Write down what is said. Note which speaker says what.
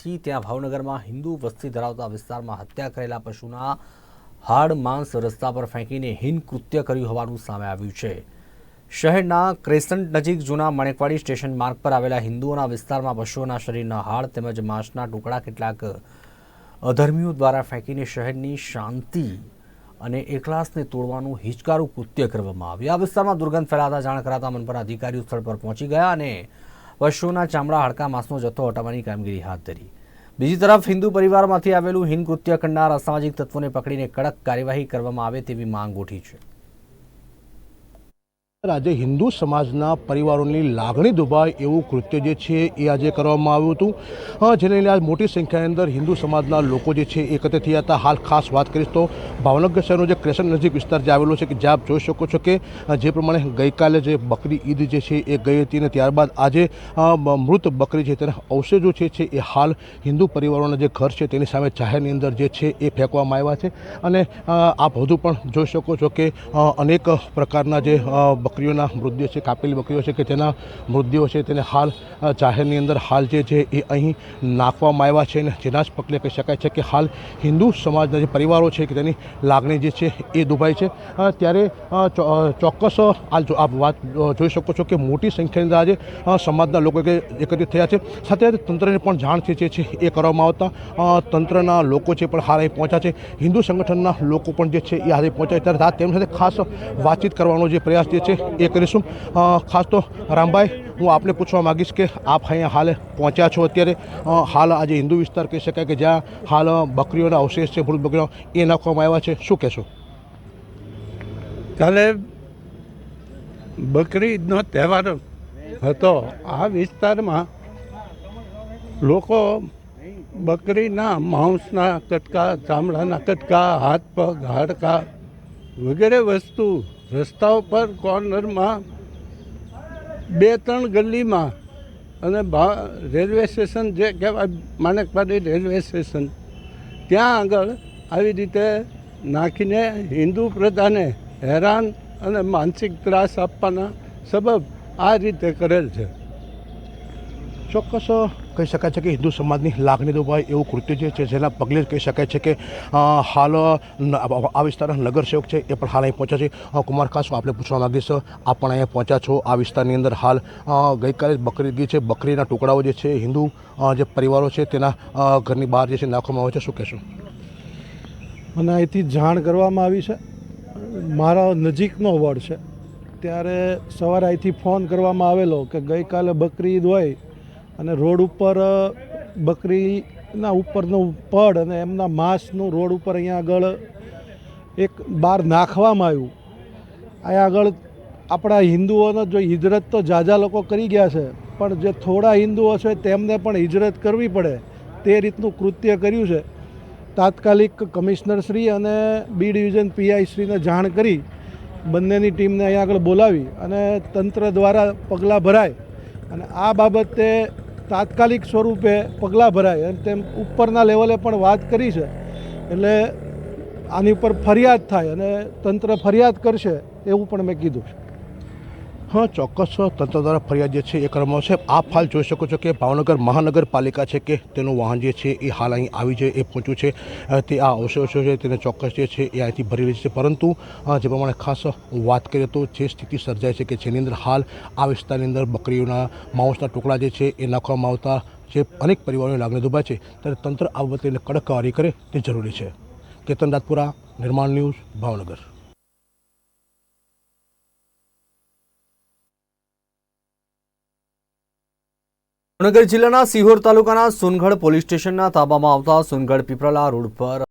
Speaker 1: થી ત્યાં ભાવનગરમાં હિન્દુ વસ્તી ધરાવતા વિસ્તારમાં હત્યા કરેલા પશુના હાડ માંસ રસ્તા પર ફેંકીને હિન કૃત્ય કર્યું હોવાનું સામે આવ્યું છે. શહેરના ક્રેસન્ટ નજીક જૂના મણેકવાડી સ્ટેશન માર્ગ પર આવેલા હિન્દુઓના વિસ્તારમાં પશુઓના શરીરના હાડ તેમજ માંસના ટુકડા કેટલાક અધર્મીઓ દ્વારા ફેંકીને શહેરની શાંતિ અને એકલાસને તોડવાનું હિચકારું કૃત્ય કરવામાં આવ્યું. આ વિસ્તારમાં દુર્ગંધ ફેલાતા જાણ કરાતા મનપાના અધિકારીઓ સ્થળ પર પહોંચી ગયા અને પશુઓના ચામડા હાડકા માંસનો જથ્થો હટાવવાની કામગીરી હાથ ધરી. બીજી તરફ હિન્દુ પરિવારમાંથી આવેલું હિન કૃત્ય કરનાર અસામાજિક તત્વોને પકડીને કડક કાર્યવાહી કરવામાં આવે તેવી માંગ ઉઠી છે.
Speaker 2: આજે હિન્દુ સમાજના પરિવારોની લાગણી દુભાય એવું કૃત્ય જે છે એ આજે કરવામાં આવ્યું હતું. જેને લઈને આજ મોટી સંખ્યાની અંદર હિન્દુ સમાજના લોકો જે છે એકત્ર થયા હતા. હાલ ખાસ વાત કરીશ તો ભાવનગર શહેરનો જે ક્રેશન નજીક વિસ્તાર જે આવેલો છે કે જ્યાં આપ જોઈ શકો છો કે જે પ્રમાણે ગઈકાલે જે બકરી ઈદ જે છે એ ગઈ હતી અને ત્યારબાદ આજે મૃત બકરી છે તેના અવશેષો છે એ હાલ હિન્દુ પરિવારોના જે ઘર છે તેની સામે જાહેરની અંદર જે છે એ ફેંકવામાં આવ્યા છે. અને આપ વધુ પણ જોઈ શકો છો કે અનેક પ્રકારના જે બકરીઓના મૃતદેહ છે, કાપેલી બકરીઓ છે કે તેના મૃતદેહો છે તેને હાલ જાહેરની અંદર હાલ જે છે એ અહીં નાખવામાં આવ્યા છે અને જેના જ પગલે કહી શકાય છે કે હાલ હિન્દુ સમાજના જે પરિવારો છે કે તેની લાગણી જે છે એ દુભાઈ છે. ત્યારે ચોક્કસ હાલ જો આપ વાત જોઈ શકો છો કે મોટી સંખ્યાની આજે સમાજના લોકો એકત્રિત થયા છે. સાથે તંત્રને પણ જાણ છે છે એ કરવામાં આવતા તંત્રના લોકો છે પણ હાલ અહીં પહોંચ્યા છે. હિન્દુ સંગઠનના લોકો પણ જે છે એ આજે પહોંચ્યા ત્યારે તેમ સાથે ખાસ વાતચીત કરવાનો જે પ્રયાસ જે છે એ કરીશું. ખાસ તો રામભાઈ, હું આપને પૂછવા માગીશ કે આપ અહીંયા હાલ પહોંચ્યા છો અત્યારે? હાલ આજે હિન્દુ વિસ્તાર કહી શકાય કે જ્યાં હાલ બકરીઓના અવશેષ છે ભૂલ બકરીઓ, એ નાખવામાં આવ્યા છે. શું કહેશો?
Speaker 3: કાલે બકરી તહેવાર હતો. આ વિસ્તારમાં લોકો બકરીના, માંસના કટકા, ચામડાના કટકા, હાથ પગ, હાડકા વગેરે વસ્તુ રસ્તાઓ પર કોર્નરમાં બે, ત્રણ ગલીમાં અને રેલવે સ્ટેશન જે કહેવાય માણેકવાડી રેલવે સ્ટેશન, ત્યાં આગળ આવી રીતે નાખીને હિન્દુ પ્રજાને હેરાન અને માનસિક ત્રાસ આપવાના સબબ આ રીતે કરેલ છે.
Speaker 2: ચોક્કસ, કહી શકાય છે કે હિન્દુ સમાજની લાગણી દુભાય એવું કૃત્ય જે છે જેના પગલે કહી શકાય છે કે હાલ આ વિસ્તારના નગરસેવક છે એ પણ હાલ અહીં પહોંચ્યા છે. કુમાર ખાસ આપણે પૂછવા માગીશ આપ પણ અહીંયા પહોંચ્યા છો આ વિસ્તારની અંદર હાલ. ગઈકાલે જ બકરી ગઈ છે. બકરીના ટુકડાઓ જે છે હિન્દુ જે પરિવારો છે તેના ઘરની બહાર જે છે નાખવામાં આવે છે. શું કહેશું?
Speaker 4: મને અહીંથી જાણ કરવામાં આવી છે. મારા નજીકનો વડ છે. ત્યારે સવારે અહીંથી ફોન કરવામાં આવેલો કે ગઈકાલે બકરી ઈદ હોય અને રોડ ઉપર બકરીના ઉપરનું પડ અને એમના માંસનું રોડ ઉપર અહીંયા આગળ એક બાર નાખવામાં આવ્યું. અહીંયા આગળ આપણા હિન્દુઓનો જો હિજરત તો જાજા લોકો કરી ગયા છે, પણ જે થોડા હિન્દુઓ છે તેમને પણ હિજરત કરવી પડે તે રીતનું કૃત્ય કર્યું છે. તાત્કાલિક કમિશનર શ્રી અને બી ડિવિઝન પીઆઈ શ્રીને જાણ કરી, બંનેની ટીમને અહીંયા આગળ બોલાવી અને તંત્ર દ્વારા પગલાં ભરાય. અને આ બાબતે તાત્કાલિક સ્વરૂપે પગલાં ભરાય અને તેમ ઉપરના લેવલે પણ વાત કરી છે. એટલે આની ઉપર ફરિયાદ થાય અને તંત્ર ફરિયાદ કરશે એવું પણ મેં કીધું છે.
Speaker 2: હા, ચોક્કસ તંત્ર દ્વારા ફરિયાદ જે છે એ કરવામાં આવશે. આપ હાલ જોઈ શકો છો કે ભાવનગર મહાનગરપાલિકા છે કે તેનું વાહન જે છે એ હાલ અહીં આવી છે એ પહોંચ્યું છે. તે આ અવશેષો છે, તેને ચોક્કસ જે છે એ અહીંથી ભરી રહી છે પરંતુ જે પ્રમાણે ખાસ વાત કરીએ તો જે સ્થિતિ સર્જાય છે કે જેની અંદર હાલ આ વિસ્તારની અંદર બકરીઓના, માઉસના ટુકડા જે છે એ નાખવામાં આવતા જે અનેક પરિવારોની લાગણી દુભાય છે. ત્યારે તંત્ર આ બાબતે કડક કાર્યવાહી કરે તે જરૂરી છે. કેતન રાજપુરા, નિર્માણ ન્યૂઝ, ભાવનગર.
Speaker 1: ભાવનગર જિલ્લાના સિહોર તાલુકાના સોનગઢ પોલીસ સ્ટેશનના તાબામાં આવતા સોનગઢ પીપળા રોડ પર